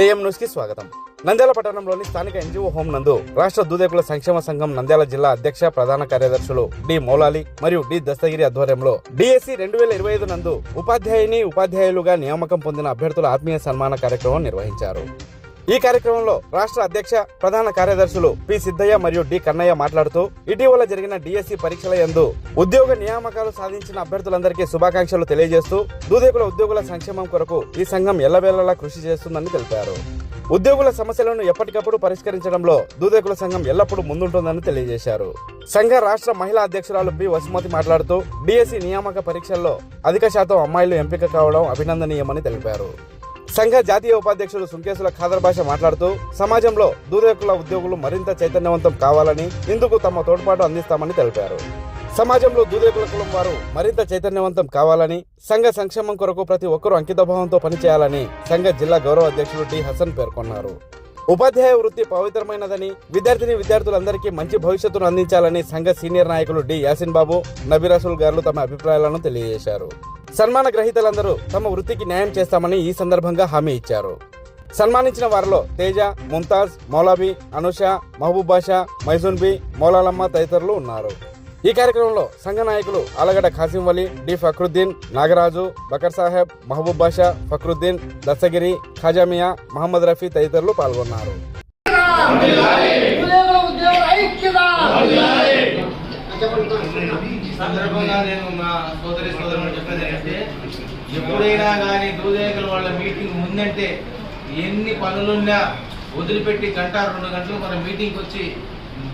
AM న్యూస్కి స్వాగతం. నంద్యాల పట్టణంలోని స్థానిక ఎన్జిఓ హోం నందు రాష్ట్ర దూదేకుల సంక్షేమ సంఘం నంద్యాల జిల్లా అధ్యక్ష ప్రధాన కార్యదర్శులు డి మౌలాలి మరియు డి దస్తగిరి ఆధ్వర్యంలో డిఎస్సి రెండు వేల ఇరవై ఐదు నందు ఉపాధ్యాయుని ఉపాధ్యాయులుగా నియామకం పొందిన అభ్యర్థుల ఆత్మీయ సన్మాన కార్యక్రమం నిర్వహించారు. ఈ కార్యక్రమంలో రాష్ట్ర అధ్యక్ష ప్రధాన కార్యదర్శులు పి. సిద్ధయ్య మరియు డి. కన్నయ్య మాట్లాడుతూ ఇటీవల జరిగిన డిఎస్సి పరీక్షల యందు ఉద్యోగ నియామకాలు సాధించిన అభ్యర్థులందరికీ శుభాకాంక్షలు తెలియజేస్తూ దూదేకుల ఉద్యోగుల సంక్షేమం కొరకు ఈ సంఘం ఎల్లవేళలా కృషి చేస్తుందని తెలిపారు. ఉద్యోగుల సమస్యలను ఎప్పటికప్పుడు పరిష్కరించడంలో దూదేకుల సంఘం ఎల్లప్పుడూ ముందుంటుందని తెలియజేశారు. సంఘ రాష్ట్ర మహిళా అధ్యక్షురాలు బి వసుమతి మాట్లాడుతూ డిఎస్సి నియామక పరీక్షల్లో అధిక శాతం అమ్మాయిలు ఎంపిక కావడం అభినందనీయమని తెలిపారు. సంఘ జాతీయ ఉపాధ్యక్షుడు సుంకేసుల ఖాదర్ భాష మాట్లాడుతూ సమాజంలో దూరేకుల ఉద్యోగులు మరింత చైతన్యవంతం కావాలని ఇందుకు తమ తోడ్పాటు అందిస్తామని తెలిపారు. సమాజంలో దూరేకుల కులం వారు మరింత చైతన్యవంతం కావాలని సంఘ సంక్షేమం కొరకు ప్రతి ఒక్కరూ అంకితభావంతో పనిచేయాలని సంఘ జిల్లా గౌరవ అధ్యక్షుడు డి. హసన్ పేర్కొన్నారు. ఉపాధ్యాయ వృత్తి పవిత్రమైనదని విద్యార్థిని విద్యార్థులందరికీ మంచి భవిష్యత్తును అందించాలని సంఘ సీనియర్ నాయకులు డి. యాసిన్ బాబు నబీరసూల్ గారు తమ అభిప్రాయాలను తెలియజేశారు. సన్మాన గ్రహీతలందరూ తమ వృత్తికి న్యాయం చేస్తామని ఈ సందర్భంగా హామీ ఇచ్చారు. సన్మానించిన వారిలో తేజ ముంతాజ్ మౌలాబీ అనుష మహబూబ్ బాషా మైజూన్ బి మౌలాలమ్మ తదితరులు ఉన్నారు. ఈ కార్యక్రమంలో సంఘ నాయకులు ఆలగడ్డ ఖాసిం వలీ డి ఫక్రుద్దీన్ నాగరాజు బకర్ సాహెబ్ మహబూబ్ బాషా ఫక్రుద్దీన్ దస్తగిరి ఖాజామియా మహమ్మద్ రఫీ తదితరులు పాల్గొన్నారు ఉద్యోగుల ఉద్యోగ ఐక్యత ఈ సందర్భంగా నేను మా సోదరి సోదరులు చెప్పేది ఏంటంటే ఎప్పుడైనా కానీ దూదేకల వాళ్ళ మీటింగ్ ముందంటే ఎన్ని పనులున్నా వదిలిపెట్టి గంట రెండు గంటలు మన మీటింగ్కి వచ్చి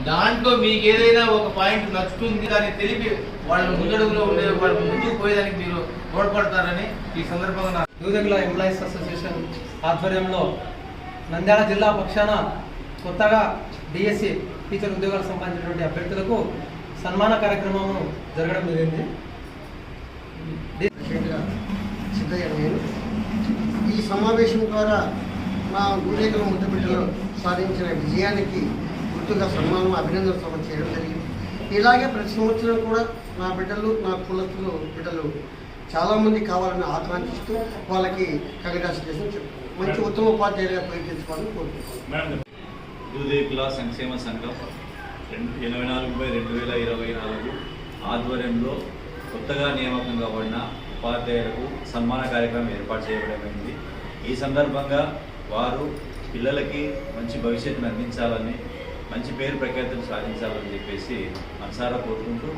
దాంట్లో మీకు ఏదైనా ఒక పాయింట్ నచ్చుతుంది దాన్ని తెలిపి వాళ్ళ ముందడుగులో ఉండే వాళ్ళ ముందుకు పోయేదానికి మీరు తోడ్పడతారని ఈ సందర్భంగా నా ఎంప్లాయీస్ అసోసియేషన్ ఆధ్వర్యంలో నంద్యాల జిల్లా పక్షాన కొత్తగా డిఎస్సి టీచర్ ఉద్యోగాలకు సంబంధించినటువంటి అభ్యర్థులకు సన్మాన కార్యక్రమం జరగడం జరిగింది. సిద్ధయ్య నేను ఈ సమావేశం ద్వారా మా గురేకుల ముద్దుబిడ్డలు సాధించిన విజయానికి గుర్తుగా సన్మానం అభినందన సభ చేయడం జరిగింది. ఇలాగే ప్రతి సంవత్సరం కూడా నా బిడ్డలు నా కులస్తులు బిడ్డలు చాలామంది కావాలని ఆకాంక్షిస్తూ వాళ్ళకి కంగ్రాచులేషన్ చెప్తున్నాను మంచి ఉత్తమ ఉపాధ్యాయులుగా పేరు తెచ్చుకోవాలని కోరుకుంటున్నాను. సంక్షేమ సంఘం రెండు ఎనభై నాలుగు బై రెండు వేల ఇరవై నాలుగు ఆధ్వర్యంలో కొత్తగా నియామకం కాబడిన ఉపాధ్యాయులకు సన్మాన కార్యక్రమం ఏర్పాటు చేయబడమైంది. ఈ సందర్భంగా వారు పిల్లలకి మంచి భవిష్యత్తును అందించాలని మంచి పేరు ప్రఖ్యాతులు సాధించాలని చెప్పేసి మనసారా కోరుకుంటూ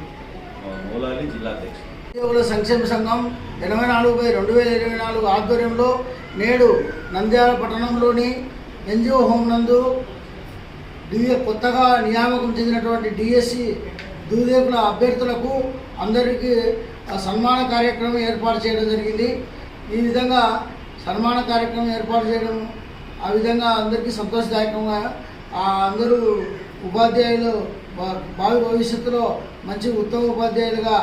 మూలాలి జిల్లా అధ్యక్షుడు. ఉద్యోగుల సంక్షేమ సంఘం ఎనభై నాలుగు బై రెండు వేల ఇరవై నాలుగు ఆధ్వర్యంలో నేడు నంద్యాల పట్టణంలోని ఎన్జిఓ హోం నందు డిఏ కొత్తగా నియామకం చెందినటువంటి డిఎస్సి దూదేపుల అభ్యర్థులకు అందరికీ సన్మాన కార్యక్రమం ఏర్పాటు చేయడం జరిగింది. ఈ విధంగా సన్మాన కార్యక్రమం ఏర్పాటు చేయడం ఆ విధంగా అందరికీ సంతోషదాయకంగా ఆ అందరూ ఉపాధ్యాయులు భావి భవిష్యత్తులో మంచి ఉత్తమ ఉపాధ్యాయులుగా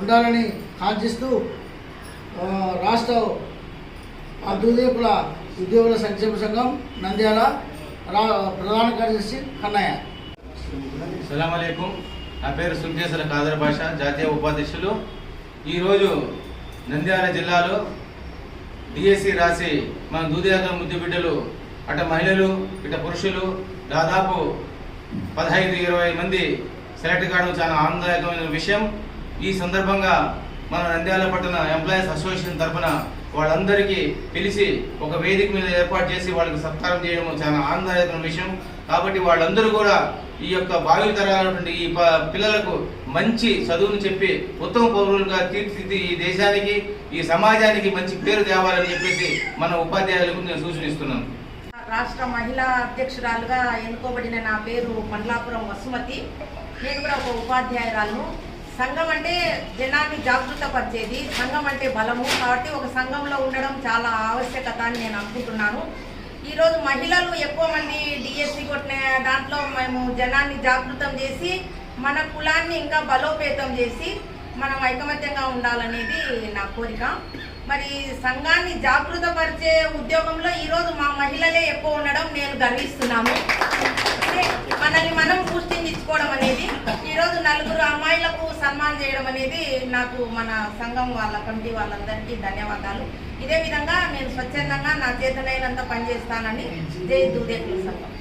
ఉండాలని కాంక్షిస్తూ రాష్ట్ర ఆ దూదేకుల ఉద్యోగుల సంక్షేమ సంఘం నంద్యాల ప్రధాన కార్యదర్శి కన్నయ్య. సలాంకం నా పేరు సుంకేశ్వర కాదర్ భాష జాతీయ ఉపాధ్యక్షులు. ఈరోజు నంద్యాల జిల్లాలో డిఎస్సి రాసి మన దూదేగ ముద్దు బిడ్డలు అట మహిళలు ఇట పురుషులు దాదాపు పదహైదు ఇరవై మంది సెలెక్ట్ కావడం చాలా ఆనందదాయకమైన విషయం. ఈ సందర్భంగా మన నంద్యాల పట్టణ ఎంప్లాయీస్ అసోసియేషన్ తరఫున వాళ్ళందరికీ పిలిచి ఒక వేదిక మీద ఏర్పాటు చేసి వాళ్ళకి సత్కారం చేయడం చాలా ఆనందదాయకమైన విషయం. కాబట్టి వాళ్ళందరూ కూడా ఈ యొక్క భావి తరాలైనటువంటి ఈ పిల్లలకు మంచి చదువును చెప్పి ఉత్తమ పౌరులుగా తీర్చిదిద్ది ఈ దేశానికి ఈ సమాజానికి మంచి పేరు తేవాలని చెప్పేసి మన ఉపాధ్యాయులకు నేను సూచనిస్తున్నాను. రాష్ట్ర మహిళా అధ్యక్షురాలుగా ఎన్నుకోబడిన నా పేరు మండలాపురం వసుమతి. నేను కూడా ఒక ఉపాధ్యాయురాలను. సంఘం అంటే జనాన్ని జాగృతపరిచేది సంఘం అంటే బలము. కాబట్టి ఒక సంఘంలో ఉండడం చాలా ఆవశ్యకత అని నేను అనుకుంటున్నాను. ఈరోజు మహిళలు ఎక్కువ మంది డిఎస్సి కొట్టిన దాంట్లో మేము జనాన్ని జాగృతం చేసి మన కులాన్ని ఇంకా బలోపేతం చేసి మనం ఐకమత్యంగా ఉండాలనేది నా కోరిక. మరి సంఘాన్ని జాగృతపరిచే ఉద్యోగంలో ఈరోజు మా మహిళలే ఎక్కువ ఉండడం నేను గర్విస్తున్నాము. మనల్ని మనం పుష్టించుకోవడం అనేది ఈరోజు నలుగురు అమ్మాయిలకు సన్మానం చేయడం అనేది నాకు మన సంఘం వాళ్ళ కమిటీ వాళ్ళందరికీ ధన్యవాదాలు. ఇదే విధంగా నేను స్వచ్ఛందంగా నా చేతనైనంత పనిచేస్తానని జై దూదేకుల సంఘం.